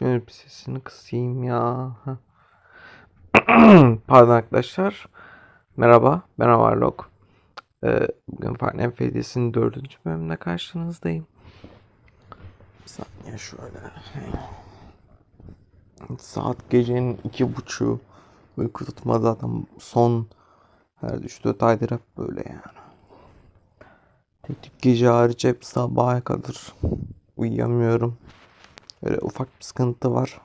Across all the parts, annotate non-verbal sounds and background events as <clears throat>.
bir sesini kısayım ya. <clears throat> Pardon arkadaşlar. Merhaba, ben Avarlok. Ee, bugün Final Fantasy'nin dördüncü bölümüne karşınızdayım. Bir saniye şöyle. Saat gecenin iki buçuğu. Uyku tutmadı adam. Son her 3-4 aydır hep böyle yani. Tek tük gece hariç hep sabaha kadar uyuyamıyorum. Öyle ufak bir sıkıntı var.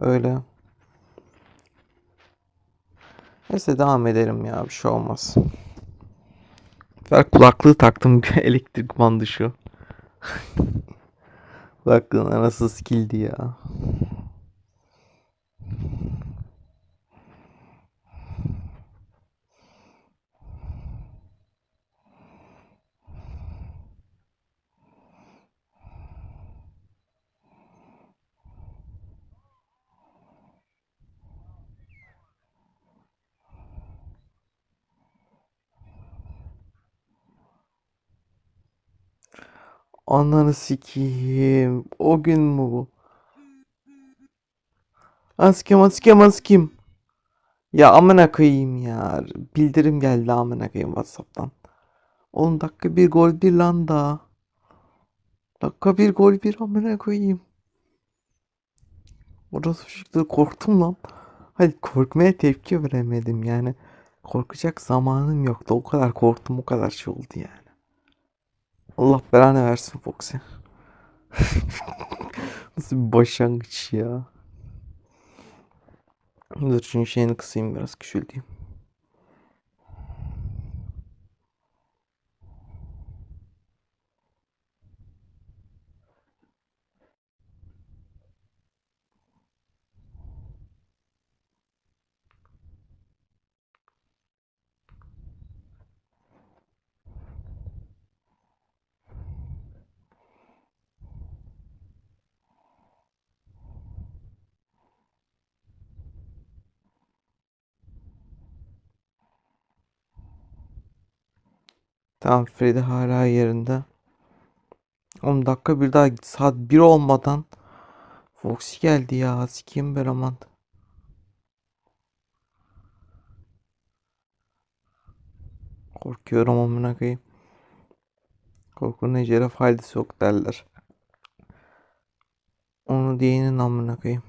Öyle. Neyse devam edelim ya bir şey olmaz. Ver kulaklığı taktım <laughs> elektrik bandı şu. Kulaklığın anası skilldi ya. Ananı sikeyim. O gün mü bu? Askim askim askim. Ya amına koyayım ya. Bildirim geldi amına koyayım Whatsapp'tan. 10 dakika bir gol bir lan daha. Dakika bir gol bir amına koyayım. Orası çıktı korktum lan. Hayır korkmaya tepki veremedim yani. Korkacak zamanım yoktu. O kadar korktum o kadar şey oldu yani. Allah belanı versin Foxy. <laughs> Nasıl bir başlangıç ya. Dur şunun şeyini kısayım biraz küçülteyim. Tamam Freddy hala yerinde. 10 dakika bir daha saat 1 olmadan Foxy geldi ya. Sikeyim ben aman. Korkuyorum amına koyayım. Korkunun ecele faydası yok derler. Onu diyenin amına koyayım.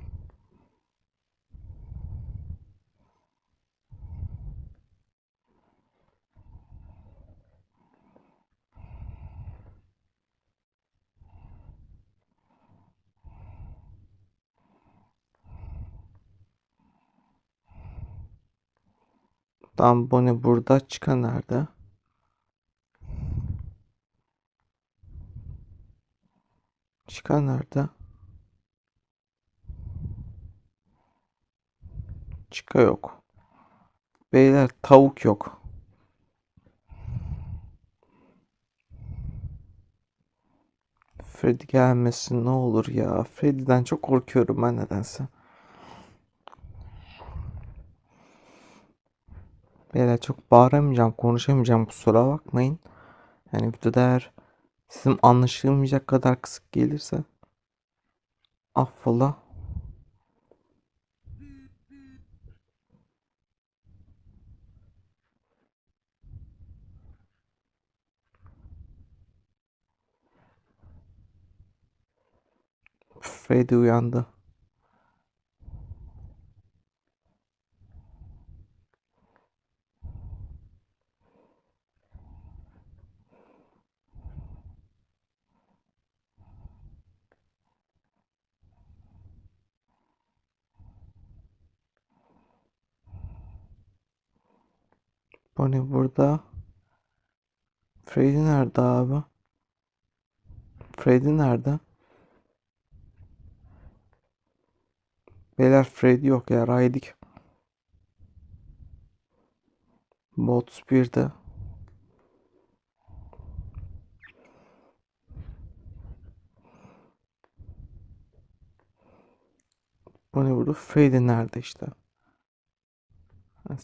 Tamam bu ne burada çıkan nerede? Çıkan nerede? Çıka yok. Beyler tavuk yok. Freddy gelmesin ne olur ya. Freddy'den çok korkuyorum ben nedense. Beyler çok bağıramayacağım, konuşamayacağım kusura bakmayın. Yani videoda eğer sesim anlaşılmayacak kadar kısık gelirse affola. Freddy uyandı. Bonnie burada. Freddy nerede abi? Freddy nerede? Beyler Freddy yok ya Raydik. Bot 1'de. Bu ne burada? Freddy nerede işte? Ha,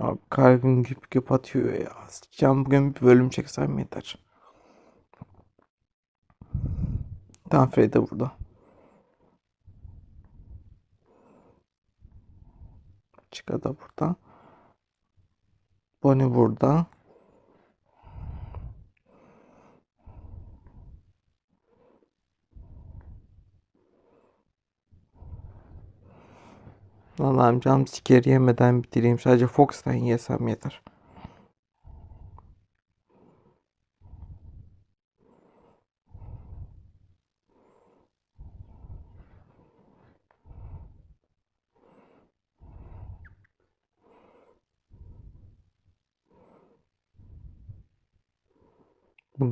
Abi kalbim güp güp atıyor ya. Sikeceğim bugün bir bölüm çeksem yeter. Tamam Freddy de burada. Chica da burada. Bonnie burada. Allah'ım canım siker yemeden bitireyim. Sadece Fox'tan yesem yeter.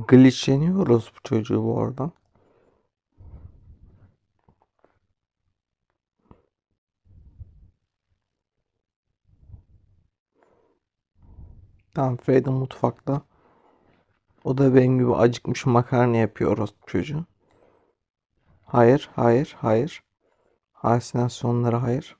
Glitchleniyoruz bu çocuğu bu arada. Tamam Freddy mutfakta. O da benim gibi acıkmış makarna yapıyor orospu çocuğu. Hayır, hayır, hayır. Halüsinasyonlara hayır.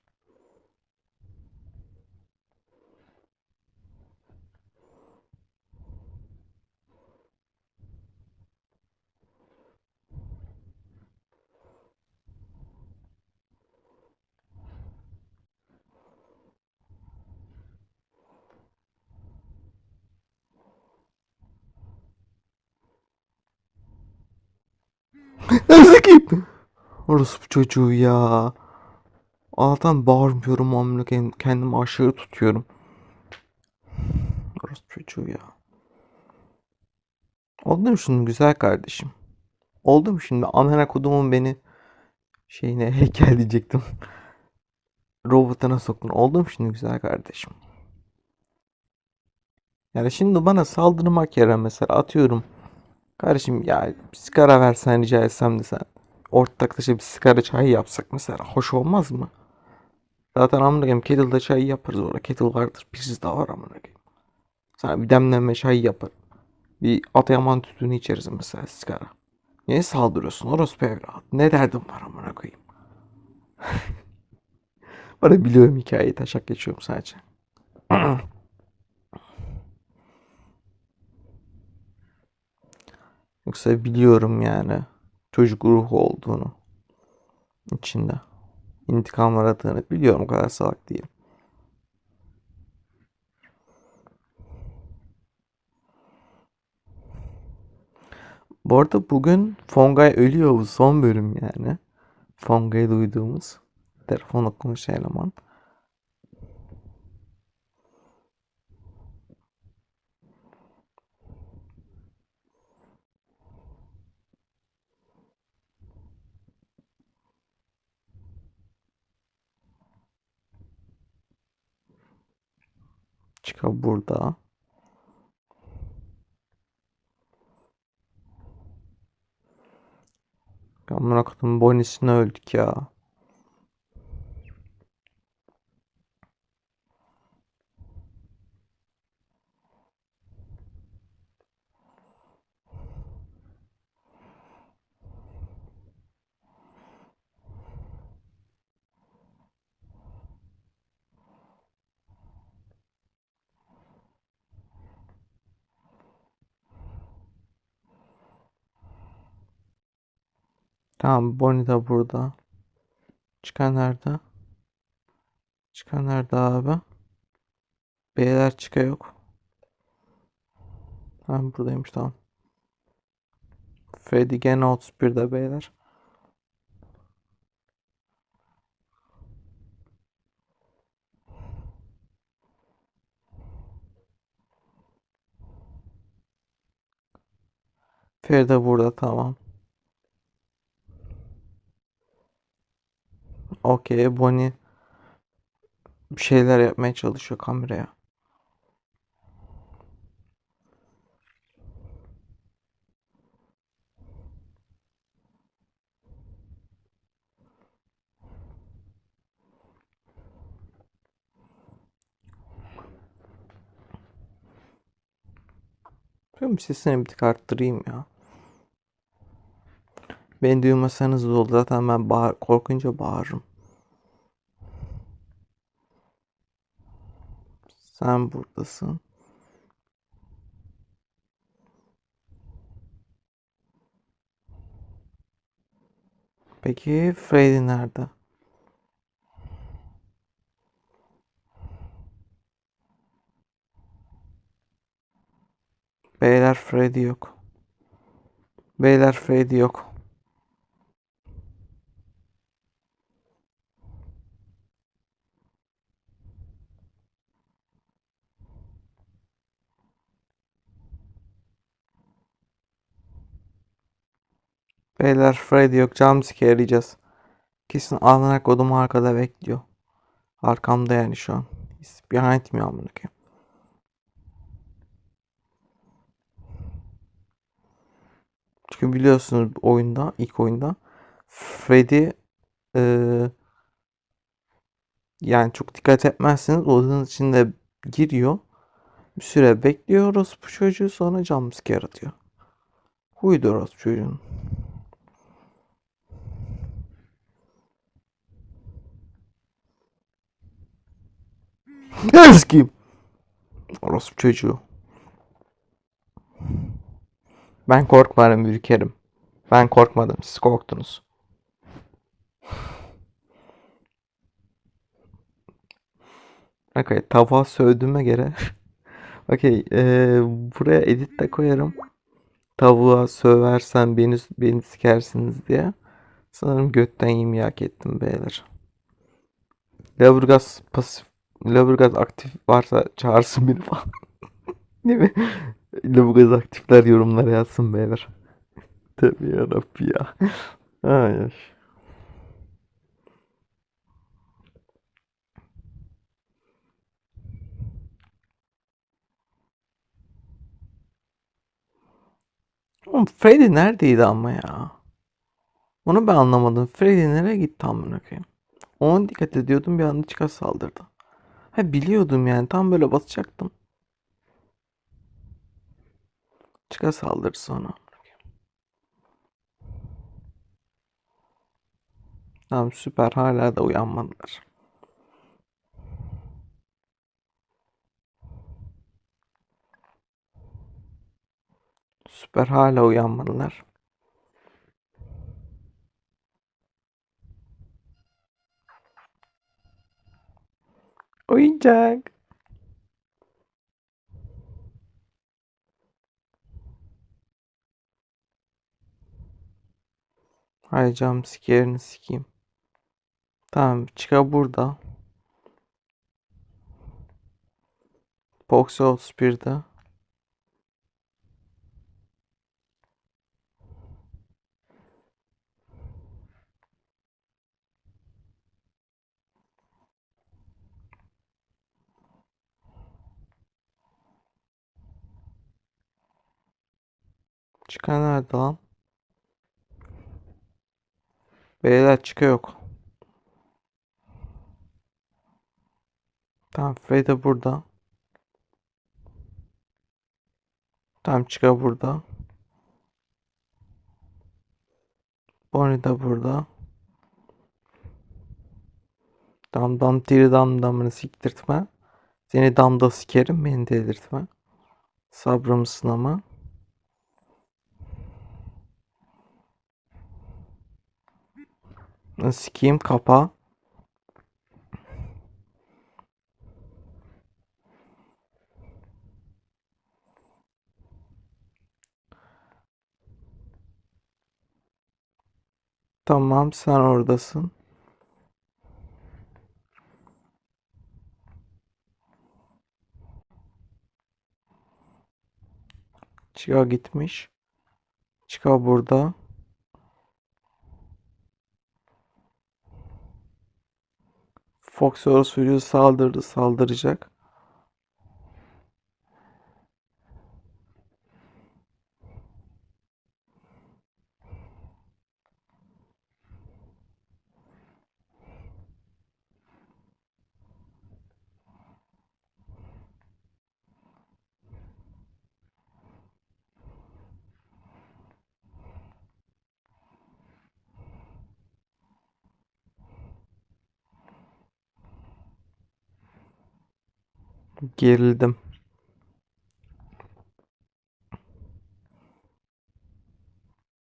Ezekiyim. Orospu çocuğu ya. Allah'tan bağırmıyorum amına. Kendimi aşağı tutuyorum. Orospu çocuğu ya. Oldu mu şimdi güzel kardeşim? Oldu mu şimdi amına kodumun beni şeyine <laughs> heykel diyecektim. Robotuna soktun. Oldu mu şimdi güzel kardeşim? Yani şimdi bana saldırmak yerine mesela atıyorum. Kardeşim ya bir sigara versen rica etsem de sen. Ortaklaşa bir sigara çayı yapsak mesela. Hoş olmaz mı? Zaten amına koyayım kettle'da çay yaparız orada. Kettle vardır. Priz de var amına koyayım. Sana bir demlenme çayı yapar. Bir Atayaman tütünü içeriz mesela sigara. Niye saldırıyorsun orospu evlat? Ne derdim var amına koyayım? <laughs> Bana biliyorum hikayeyi taşak geçiyorum sadece. <clears throat> Yoksa biliyorum yani çocuk ruhu olduğunu içinde. İntikam aradığını biliyorum o kadar salak değilim. Bu arada bugün Fongay ölüyor bu son bölüm yani. Fongay'ı duyduğumuz telefonla konuşan eleman. Çıka burada. Amına koydum Bonnie'sine öldük ya. Tamam Bonnie de burada. Çıkan nerede? Çıkan nerede abi? Beyler çıka yok. Tamam buradaymış tamam. Freddy gene 31'de beyler. Feride burada tamam. Okey Bonnie bir şeyler yapmaya çalışıyor kameraya. Ben sesini bir tık arttırayım ya. Beni duymasanız da olur. Zaten ben bağır, korkunca bağırırım. Sen buradasın. Peki Freddy nerede? Beyler Freddy yok. Beyler Freddy yok. Beyler Freddy yok. Jumpscare arayacağız. Kesin amına kodum arkada bekliyor. Arkamda yani şu an. Behind me amına koyayım. Çünkü biliyorsunuz oyunda, ilk oyunda Freddy eee, yani çok dikkat etmezseniz odanın içinde giriyor. Bir süre bekliyoruz bu çocuğu sonra jumpscare atıyor. Huydu çocuğun. Sikeyim. Orospu çocuğu. Ben korkmadım ürkerim. Ben korkmadım. Siz korktunuz. Okey. Tavuğa sövdüğüme göre. <laughs> Okey. eee, buraya edit de koyarım. Tavuğa söversen beni, beni sikersiniz diye. Sanırım götten yemeği hak ettim beyler. Leburgaz pasif Leburgaz aktif varsa çağırsın beni falan. <laughs> Değil mi? Leburgaz aktifler yorumlara yazsın beyler. <laughs> Tabii ya. Ay, ay. Oğlum Freddy neredeydi ama ya? Onu ben anlamadım. Freddy nereye gitti amına koyayım? Ona dikkat ediyordum bir anda çıkar saldırdı. Ha biliyordum yani tam böyle basacaktım. Çıkar saldırdı sonra. Tamam süper hala da uyanmadılar. Süper hala uyanmadılar. Oyuncak. Hay cam sikerini sikeyim. Tamam çıka burada. Box 31'de. Çıkan nerede lan? Beyler çıka yok. Tamam Freddy burada. Tamam çıka burada. Bonnie de burada. Dam dam tiri dam damını siktirtme. Seni damda sikerim beni delirtme. Sabrımı sınama. Sikeyim kapa. Tamam sen oradasın. Chica gitmiş. Chica burada. Fox Furious saldırdı, saldıracak. Gerildim.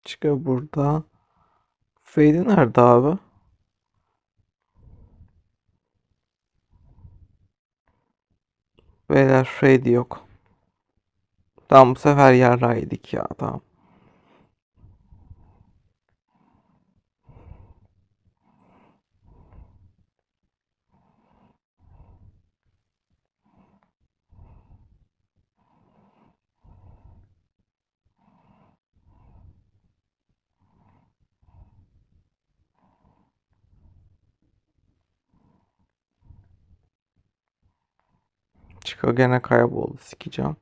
Çıkıyor burada. Freddy nerede abi? Beyler Freddy yok. Tamam bu sefer yarrağı yedik ya tamam. Chico gene kayboldu sikeceğim.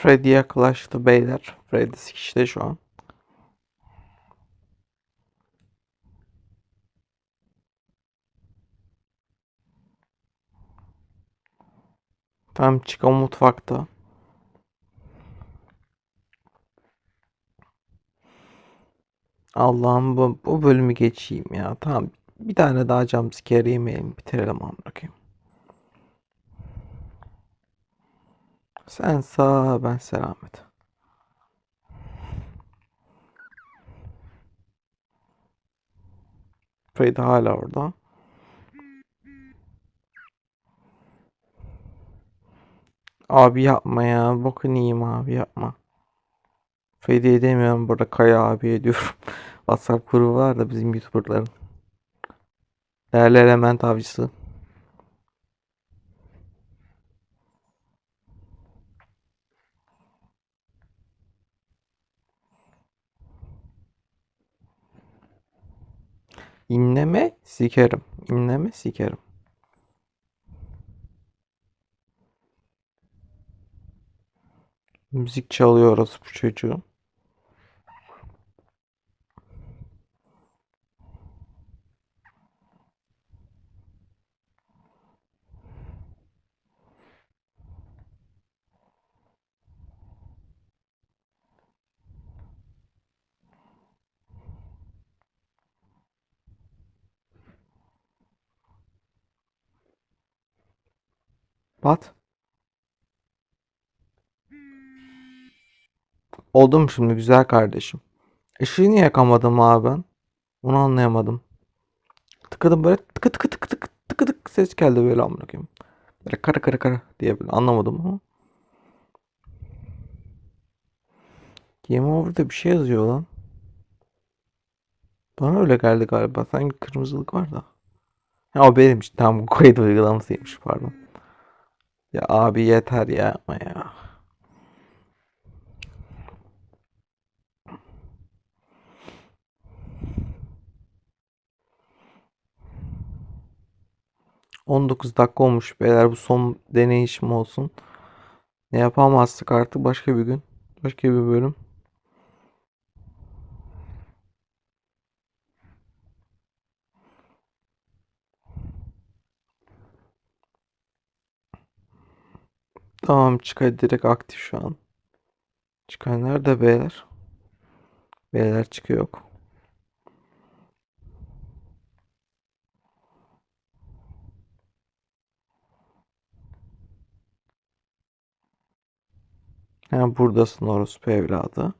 Freddy yaklaştı beyler. Freddy sikişte şu an. Tam Chico mutfakta. Allah'ım bu, bu bölümü geçeyim ya. Tamam. Bir tane daha jumpscare yemeyelim. Bitirelim amına koyayım. Sen sağ ben selamet. Freddy hala orada. Abi yapma ya. Bokunu yiyeyim abi yapma. Freddy edemiyorum burada Kaya abi ediyorum. <laughs> WhatsApp grubu var da bizim YouTuber'ların. Değerli element avcısı. İnleme sikerim. İnleme sikerim. Müzik çalıyor orası bu çocuğu. Bat. Oldum şimdi güzel kardeşim. Işığı niye yakamadım abi ben? Onu anlayamadım. Tıkadım böyle tıkı tıkı tıkı tıkı tıkı tık ses geldi böyle amına koyayım. Böyle kara kara kara diye böyle anlamadım ama. Game Over'da bir şey yazıyor lan. Bana öyle geldi galiba. Sanki kırmızılık var da. Ha o benim işte. Tamam kayıt uygulamasıymış pardon. Ya abi yeter ya yapma ya. On dokuz dakika olmuş beyler bu son deneyişim olsun. Ne yapamazdık artık başka bir gün. Başka bir bölüm. Tamam çıkar direkt aktif şu an. Çıkar nerede beyler? Beyler çıkıyor yok. Ha buradasın orospu evladı.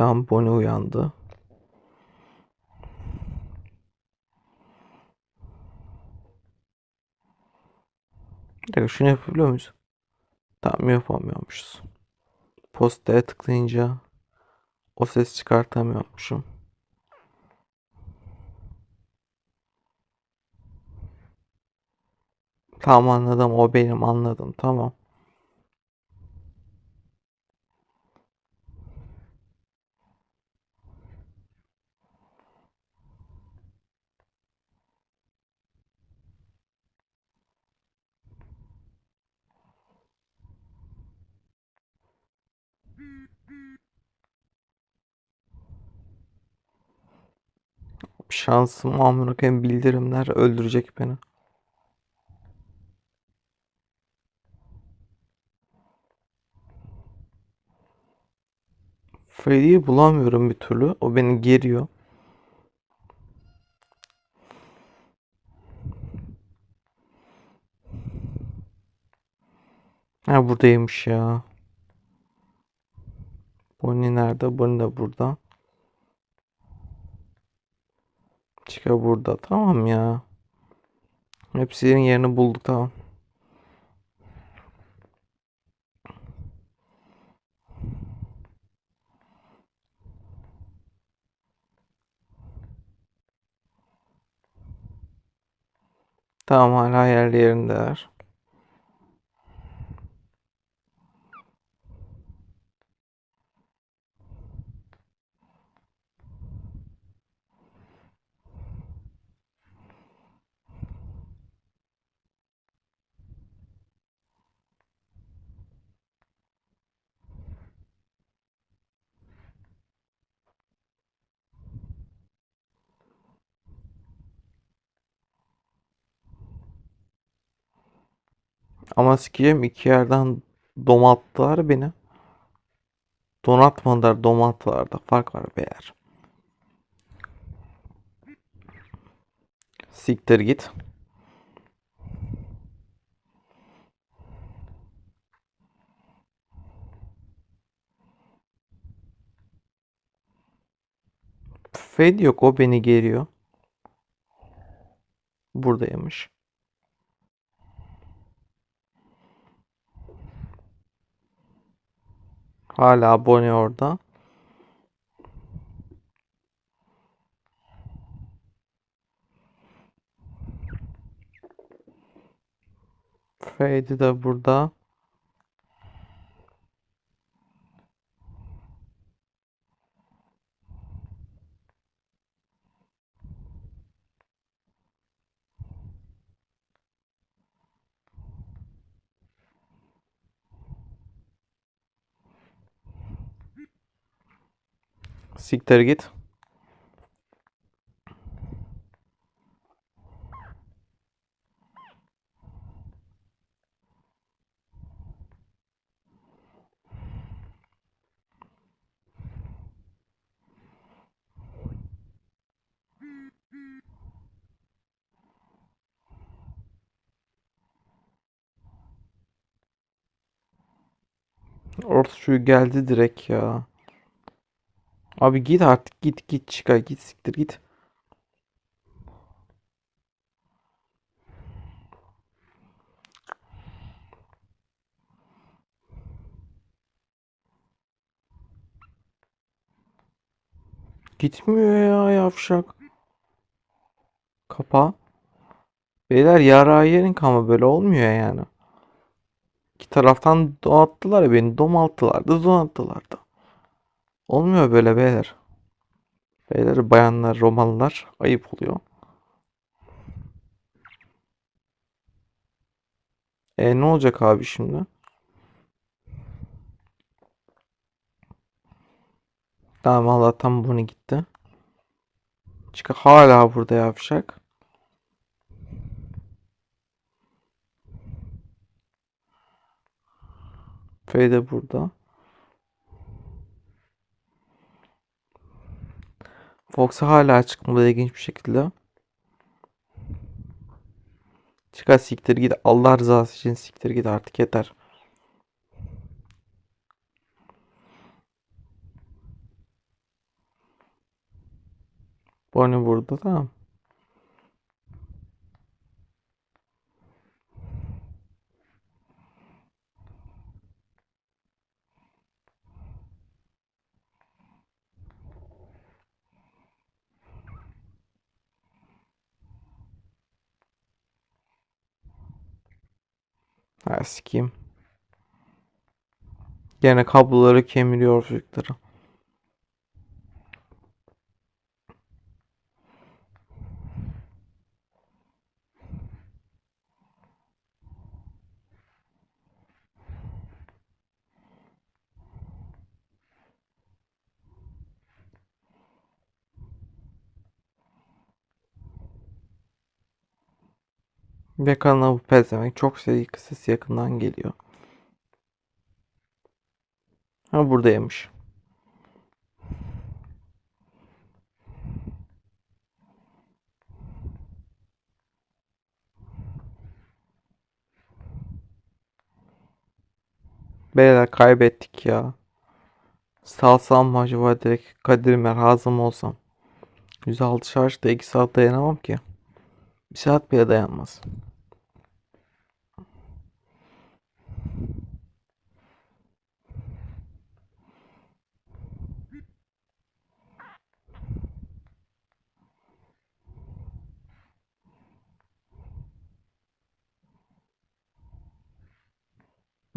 Tam Bonnie uyandı. Bir dakika şunu yapabiliyor muyuz? Tamam yapamıyormuşuz. Postaya tıklayınca o ses çıkartamıyormuşum. Tamam anladım. O benim anladım. Tamam. Şansım amına koyayım bildirimler öldürecek beni. Freddy'yi bulamıyorum bir türlü. O beni geriyor. Ha buradaymış ya. Bonnie nerede? Bonnie de burada. Chica burada. Tamam ya. Hepsinin yerini bulduk tamam. Tamam hala yerli yerindeler. Ama sikeceğim iki yerden domalttılar beni. Donatmadılar, domalttılar da fark var beyler. Siktir git. Fade yok o beni geriyor. Buradaymış. Hala abone orada. Fade de burada. Siktir git. Orta şu geldi direkt ya. Abi git artık git git çıkar git siktir git. Gitmiyor ya yavşak. Kapa. Beyler yara yerin ama böyle olmuyor yani. İki taraftan donattılar ya beni. Domalttılar da donattılar da. Olmuyor böyle beyler. Beyler, bayanlar, Romalılar ayıp oluyor. E ne olacak abi şimdi? Tamam Allah'tan bunu gitti. Çünkü hala burada yavşak. Fey de burada. Fox hala çıkmadı ilginç bir şekilde. Çıkar siktir git. Allah rızası için siktir git artık yeter. Bonnie burada tamam. Ha sikeyim. Gene kabloları kemiriyor çocukları. Ve kanına bu pezevenk çok seri sesi yakından geliyor. Ha buradaymış. Beyler kaybettik ya. Salsam mı acaba direkt Kadir Merhazım olsam. 106 şarjda 2 saat dayanamam ki. 1 saat bile dayanmaz.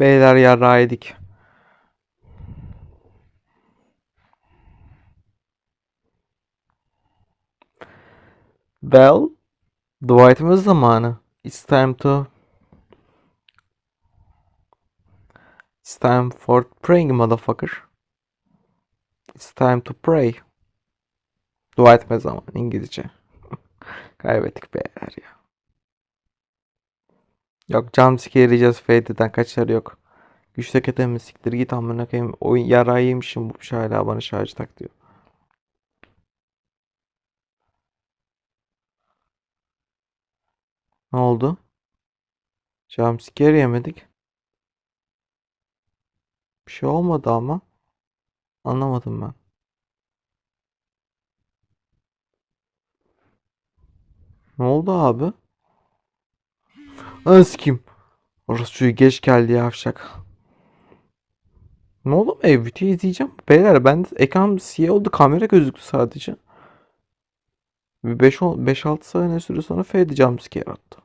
Beyler yarrağı yedik. Well, etme zamanı. It's time to It's time for praying motherfucker. It's time to pray. Dua etme zamanı İngilizce. <laughs> Kaybettik beyler ya. Yok jumpscare yiyeceğiz Fade'den kaçar yok. Güçte ketemi siktir git amına koyayım. Oyun yemişim bu şey hala bana şarj tak diyor. Ne oldu? Jumpscare yemedik. Bir şey olmadı ama. Anlamadım ben. Ne oldu abi? Anasını sikeyim. Orası geç geldi ya yavşak. Ne oldu be? Videoyu izleyeceğim. Beyler ben ekran siyah oldu. Kamera gözüktü sadece. 5-6 saniye süre sonra fade jumpscare attı.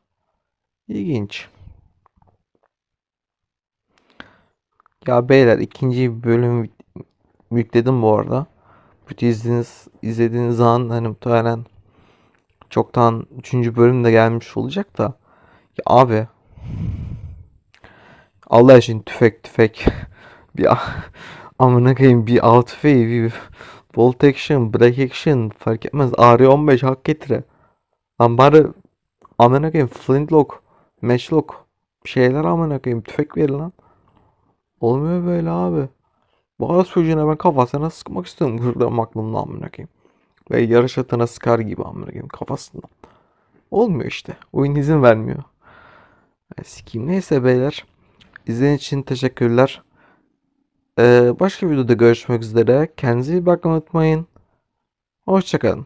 İlginç. Ya beyler ikinci bölüm yükledim bu arada. Bütün izlediğiniz, izlediğiniz zaman hani muhtemelen çoktan üçüncü bölüm de gelmiş olacak da. Abi Allah için tüfek tüfek <laughs> bir amına koyayım bir alt tüfeği bir bolt action break action fark etmez AR-15 hak getire. Lan bari amına koyayım flintlock matchlock şeyler amına koyayım tüfek ver lan. Olmuyor böyle abi. Bu arada çocuğuna ben kafasına sıkmak istiyorum. Hırlarım aklımda amına koyayım. Ve yarış atına sıkar gibi amına koyayım kafasından. Olmuyor işte. Oyun izin vermiyor. Ya sikeyim. Neyse beyler. İzlediğiniz için teşekkürler. Ee, başka videoda görüşmek üzere. Kendinize iyi bakmayı unutmayın. Hoşçakalın.